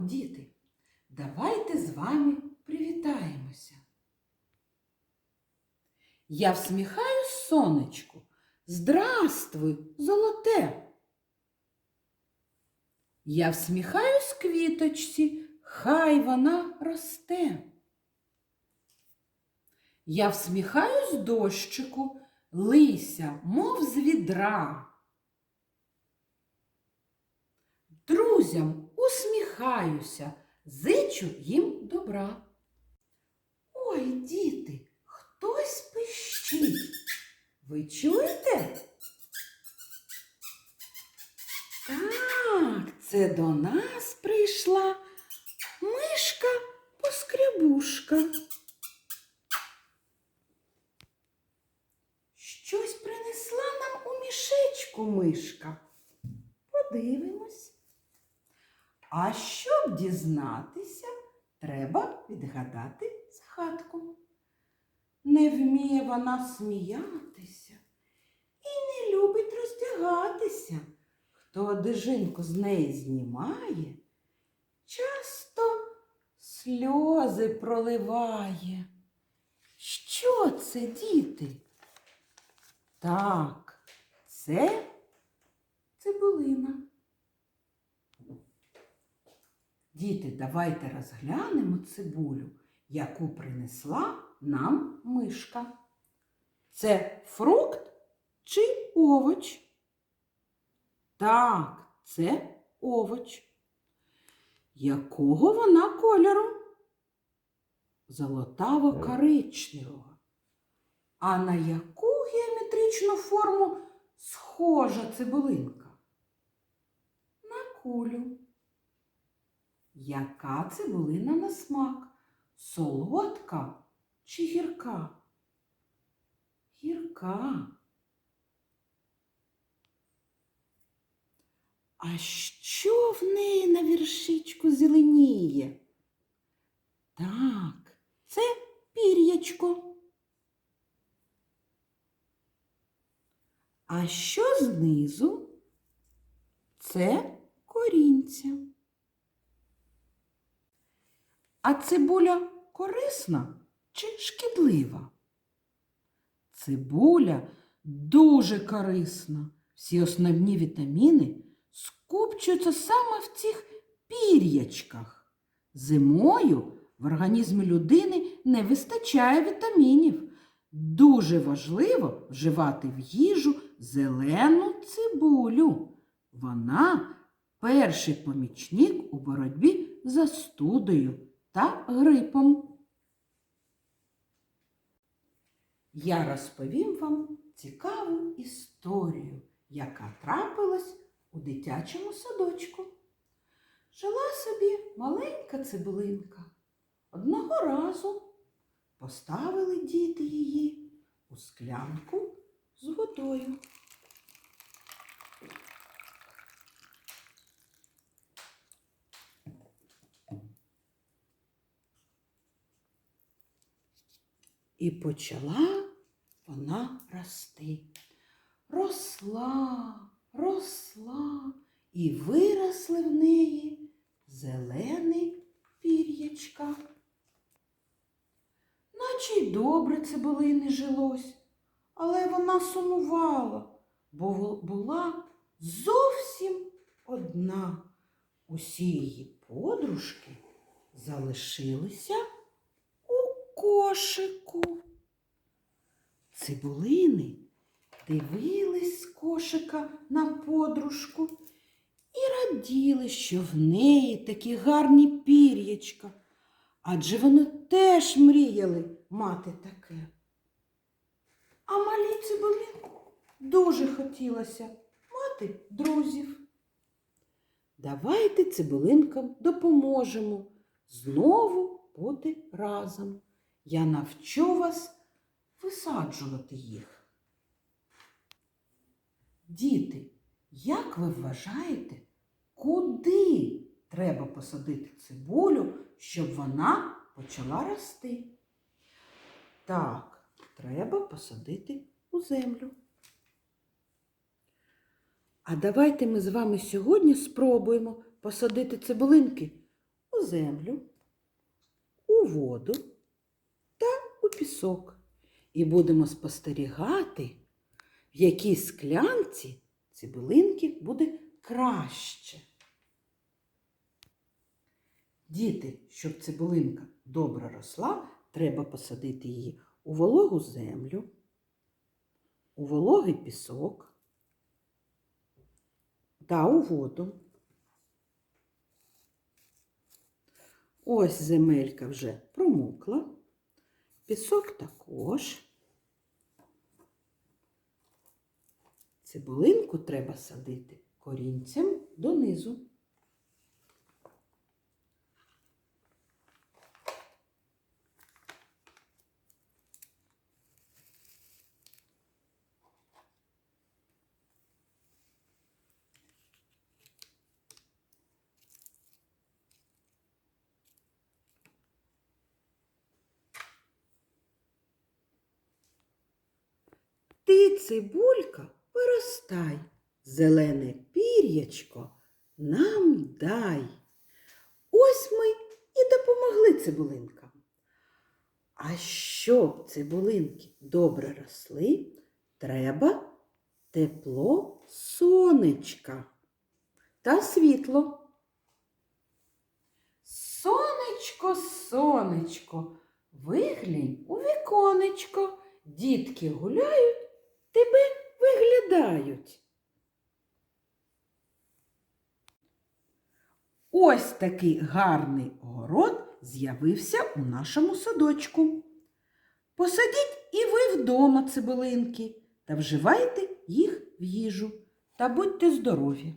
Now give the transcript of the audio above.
діти! Давайте з вами привітаємося. Я всміхаюсь сонечку. Здравствуй, золоте. Я всміхаюсь квіточці, хай вона росте. Я всміхаюсь дощику, лися, мов з відра. Друзям усміхаюся, зичу їм добра. Ой, діти, хтось пищить. Ви чуєте? Так, це до нас прийшла мишка поскребушка. Щось принесла нам у мішечку мишка. Подивимось. А щоб дізнатися, треба відгадати згадку. Не вміє вона сміятися і не любить роздягатися. Хто одежинку з неї знімає, часто сльози проливає. Що це, діти? Так, це цибулина. Діти, давайте розглянемо цибулю, яку принесла нам мишка. Це фрукт чи овоч? Так, це овоч. Якого вона кольору? Золотаво-коричневого. А на яку геометричну форму схожа цибулинка? На кулю. Яка цибулина на смак? Солодка чи гірка? Гірка. А що в неї на віршичку зеленіє? Так, це пір'ячко. А що знизу? Це корінця. А цибуля корисна чи шкідлива? Цибуля дуже корисна. Всі основні вітаміни скупчуються саме в цих пір'ячках. Зимою в організмі людини не вистачає вітамінів. Дуже важливо вживати в їжу зелену цибулю. Вона перший помічник у боротьбі з застудою та грипом. Я розповім вам цікаву історію, яка трапилась у дитячому садочку. Жила собі маленька цибулинка. Одного разу поставили діти її у склянку з водою. І почала вона рости. Росла, росла, і виросли в неї зелені пір'ячка. Наче й добре цибулини жилось, але вона сумувала, бо була зовсім одна. Усі її подружки залишилися кошику. Цибулини дивились з кошика на подружку і раділи, що в неї такі гарні пір'ячка, адже вони теж мріяли мати таке. А малій цибулинку дуже хотілося мати друзів. Давайте цибулинкам допоможемо знову бути разом. Я навчу вас висаджувати їх. Діти, як ви вважаєте, куди треба посадити цибулю, щоб вона почала рости? Так, треба посадити у землю. А давайте ми з вами сьогодні спробуємо посадити цибулинки у землю, у воду пісок. І будемо спостерігати, в якій склянці цибулинки буде краще. Діти, щоб цибулинка добре росла, треба посадити її у вологу землю, у вологий пісок та у воду. Ось земелька вже промокла, пісок також. Цибулинку треба садити корінцем донизу. Цибулька, виростай, зелене пір'ячко нам дай. Ось ми і допомогли цибулинкам. А щоб цибулинки добре росли, треба тепло сонечка та світло. Сонечко, сонечко, виглянь у віконечко. Дітки гуляють, тебе виглядають. Ось такий гарний город з'явився у нашому садочку. Посадіть і ви вдома цибулинки та вживайте їх в їжу та будьте здорові!